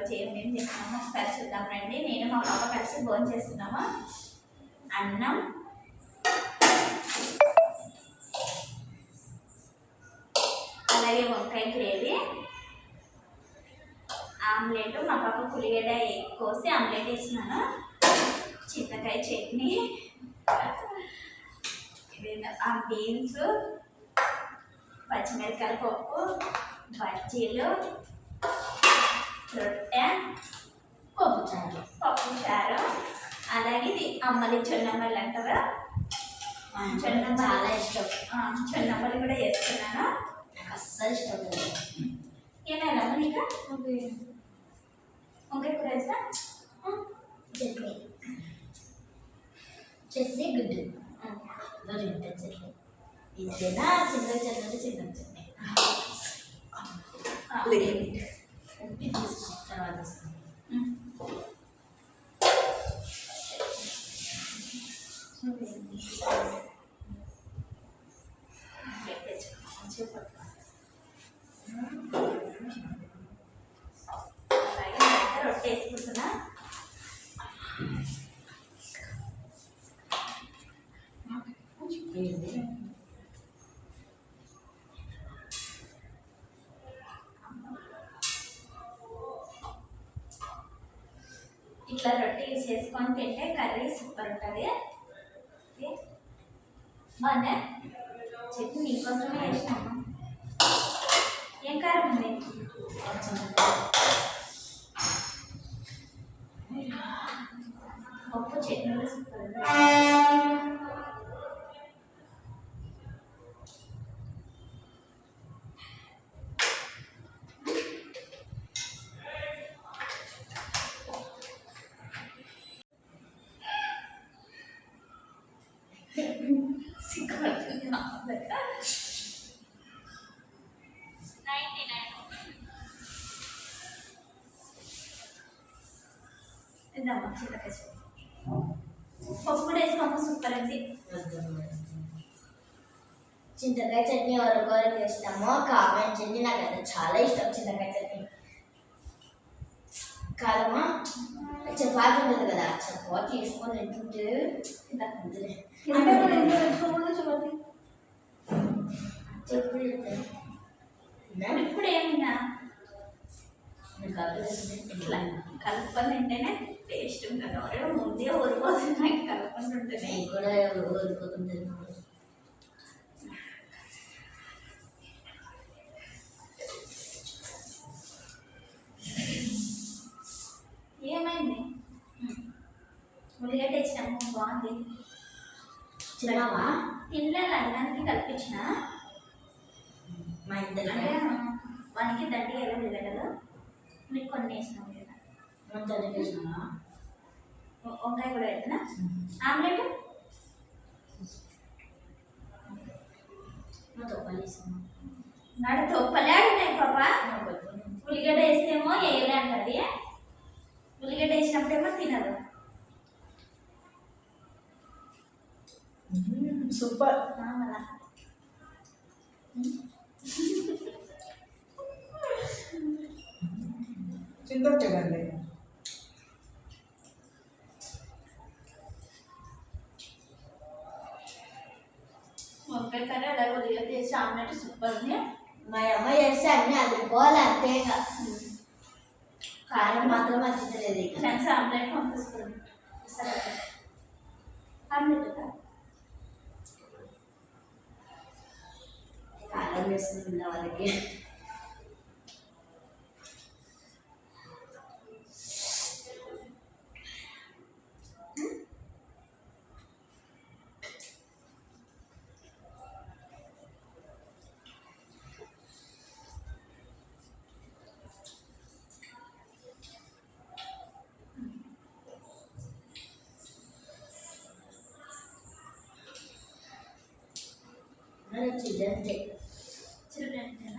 ఈరోజు ఏమేమి చేస్తున్నామో ఒకసారి చూద్దాం రండి. నేను మా పాప కలిసి భోజనం చేస్తున్నాము. అన్నం. అలాగే వంకాయ గ్రేవీ. ఆమ్లెట్. మా పాప పులిగడ్డ కోసి ఆమ్లెట్ వేసినాను చింతకాయ చట్నీ. ఆ బీన్స్ పచ్చిమిరకాయల పప్పు బజ్జీలు. రొట్టె పప్పు చారు పప్పు చారు అలాగే ఇది అమ్మలి చెన్నమ్మలు అంటారా మా ఇంట్లో నాకు చాలా ఇష్టం. చెన్నమ్మలు కూడా వేస్తున్నాను నాకు అస్సలు ఇష్టం లేదు. ఏమైనా నీకు? వంకాయ. కూర వేస్తా చట్నీ. చట్నీ గుడ్డు. గుడ్డు చట్నీ. ఇదేనా చిన్న చట్నీ చిన్న చట్నీ. ఉప్పి తీసుకో తర్వాత వేసుకో. రొట్టె వేసుకుంటున్నా చేసుకొని తింటే కర్రీ సూపర్ ఉంటుంది. మన చట్నీ. పప్పు కూడా సూపర్ చింతకాయ చట్నీ ఎవరికొరకు ఇష్టమో కామెంట్ చేయండి నాకు అది చాలా ఇష్టం చింతకాయ చట్నీ కాదమ్మా చపాతి ఉంటుంది కదా చపాతి వేసుకొని తింటుంటే నాకు. అంటే ఇంట్లో? ఇప్పుడు? ఇట్లా కలుపుకొని తింటేనే టేస్ట్ ఉంటుంది ఎవరో ముందే ఊరిపోతుంది నాకు కూడా ఏమైంది ఉల్లిగడ్డ ఇచ్చినాము బాగుంది చిన్నవా తినలేదు అన్నానికి కల్పించిన మా ఇంటి వానికి దండి ఎలా ఉల్లిగడ్డలు మీకు కొన్ని వేసినాము కదా మొత్తం వేసినావా వ- వంకాయ కూడా పెడుతున్నా ఆమ్లెట్ మొత్తం పల్లీసాను నాడు తొప్పలేడున్నాయి పాప ఉల్లిగడ్డ వేస్తేమో వేయలే అంటది ఉల్లిగడ్డ వేసినప్పుడేమో తినదు సూపర్ ఆ, మళ్ళా చింతొచ్చేదండి అంతే ఇక కారం మాత్రం మంచిది ఇక. ఫ్రెండ్స్ ఆమ్లెట్ పంపిస్తుంది. ఆమ్లెట్ కారం వేస్తుంది వాళ్ళకి. children day. Children day.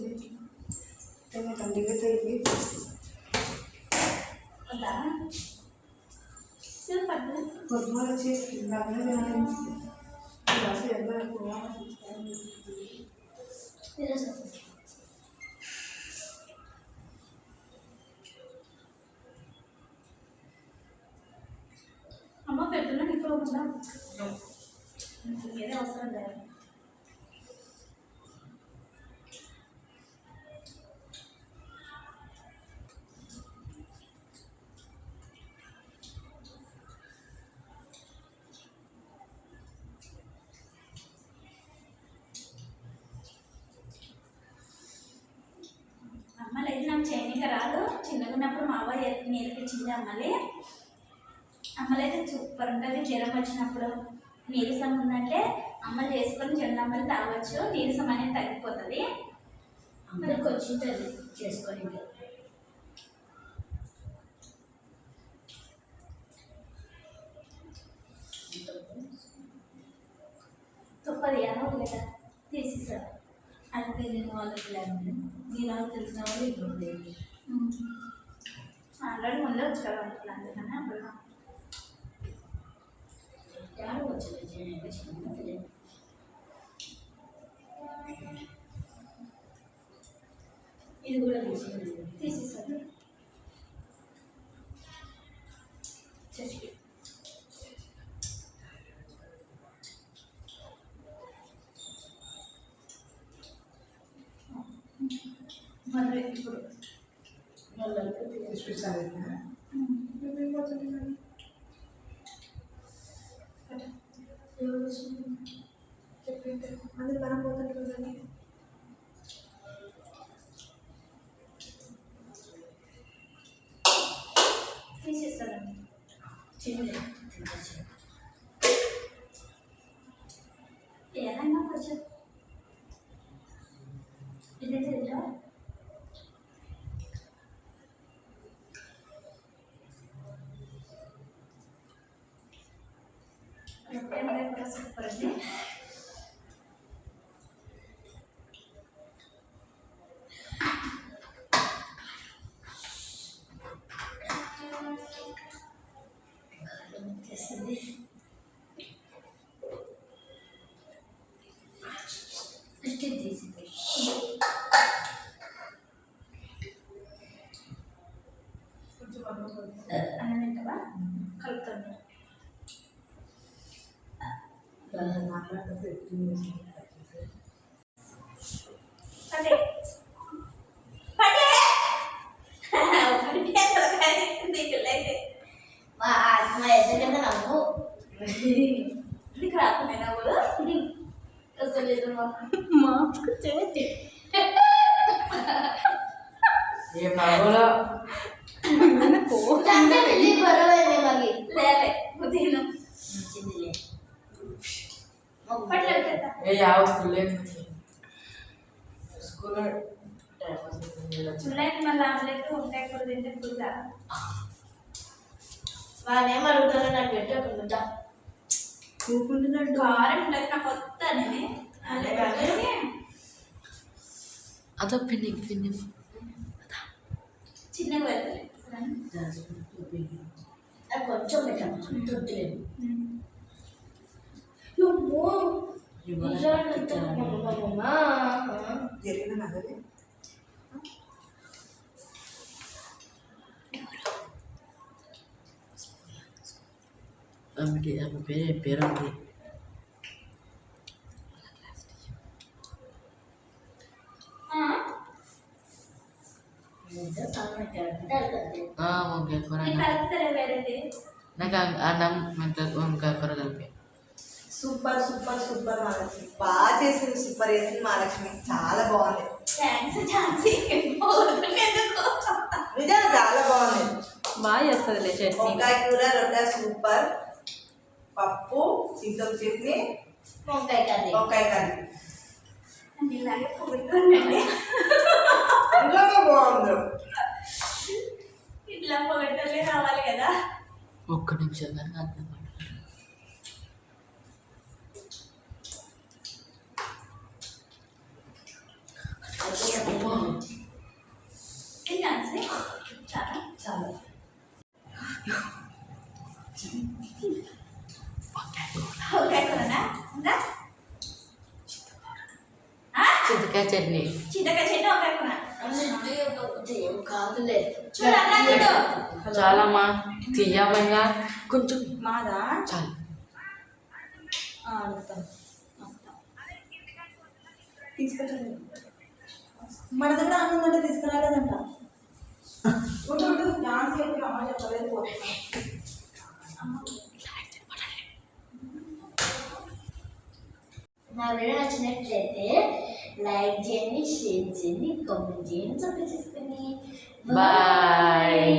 Thank you. പിന്നെ തൊണ്ടിക്കത്തേക്ക് കൊത്തുമ്പോൾ വെച്ച് ഉണ്ടാക്കുന്ന ക്ലാസ് എവിടെ പോകാൻ അമ്മ പെട്ടെന്ന് കിട്ടുമോ ഏത് నేర్పించింది అమ్మలే. అమ్మలైతే సూపర్ ఉంటుంది. జ్వరం వచ్చినప్పుడు నీరసం ఉందంటే అమ్మలు చేసుకొని జొన్నమ్మలు తాగొచ్చు. నీరసం అనేది తగ్గిపోతుంది. అందరికి వచ్చింటుంది చేసుకొని ఇంకా. తుప్పది అని లేదా తీసిస్తారు అది తెలియని వాళ్ళకి లేదు నీలా తెలిసిన వాళ్ళు ఇప్పుడు ఆల్రెడీ ముందే వచ్చారు అనుకున్నాను అందుకని అప్పుడు ఎవరు వచ్చారు జనానికి చిన్న తెలియదు ఇది కూడా తెలిసింది తీసేస్తారు చచ్చి మరి ఇప్పుడు వాళ్ళకి స్పెషల్ అయితే. నువ్వేం పోతున్నావు? ఎవరు వచ్చింది? చెప్పింటే. అందరు మనం పోతుంటారు కదా. తీసేస్తారండి చిన్నది Entendeu para gente? दिख रहा था मैंने बोला असली ले दो माफ़ कर चाहिए ये पागल को जानते मिली बरोबर आहे मागे ले। ले होती ना బరువైంది మాకి లేలే ఉదయం నచ్చిందిలే పట్ల పెట్టేద్దాం. ఏ యావ ఫుల్ స్కూల్లో టైం పాస్ అవుతుంది చుల్లైతే మళ్ళీ ఆమ్లెట్ వంకాయ కూర తింటే ఫుల్ వాళ్ళు ఏం అడుగుతారో నాకు పెట్టి ఒక ముద్ద కూకుంటున్నాడు. కారం ఉంటుంది నాకు కొత్త అనేది అదే అదే కానీ. అదో పిన్ని పిన్ని చిన్నగా పెడతలే అది కొంచెం పెట్టాము తొట్టులేదు జరిగిన నగరే. ఆమెకి ఆమె పేరు ఏం పేరు ఉంది ఆ, వంకాయ కూర నీకు కలుపుతారే వేరేది నాకు ఆ- అన్నం మెంత వంకాయ కూర కలిపి Super super super Mahalakshmi. బాగా చేసింది సూపర్ చేసింది మహాలక్ష్మి. చాలా బాగుంది. థ్యాంక్స్ ఝాన్సీ నిజంగా చాలా బాగుంది. బాగా చేస్తుందిలే చట్నీ. వంకాయ కూర రొట్టె సూపర్. పప్పు చింతల చట్నీ వంకాయ కర్రీ. వంకాయ కర్రీ. బాగుంది. ఇట్లా పొగట్టలే రావాలి కదా. ఒక్క నిమిషం కానీ అర్థం చింతకాయ చట్నీ. చింతకాయ చట్నీ చాలమ్మా తీయవంగా కొంచెం మాదా చాలు తీసుకుంటాను మన దగ్గర అన్నం అంటే తీసుకురాలేదంట డాన్స్ అమ్మ చెప్పలేదు. నా వీడియో నచ్చినట్లయితే లైక్ చేయండి షేర్ చేయండి కామెంట్ చేయండి సబ్స్క్రైబ్ చేసుకోండి బాయ్.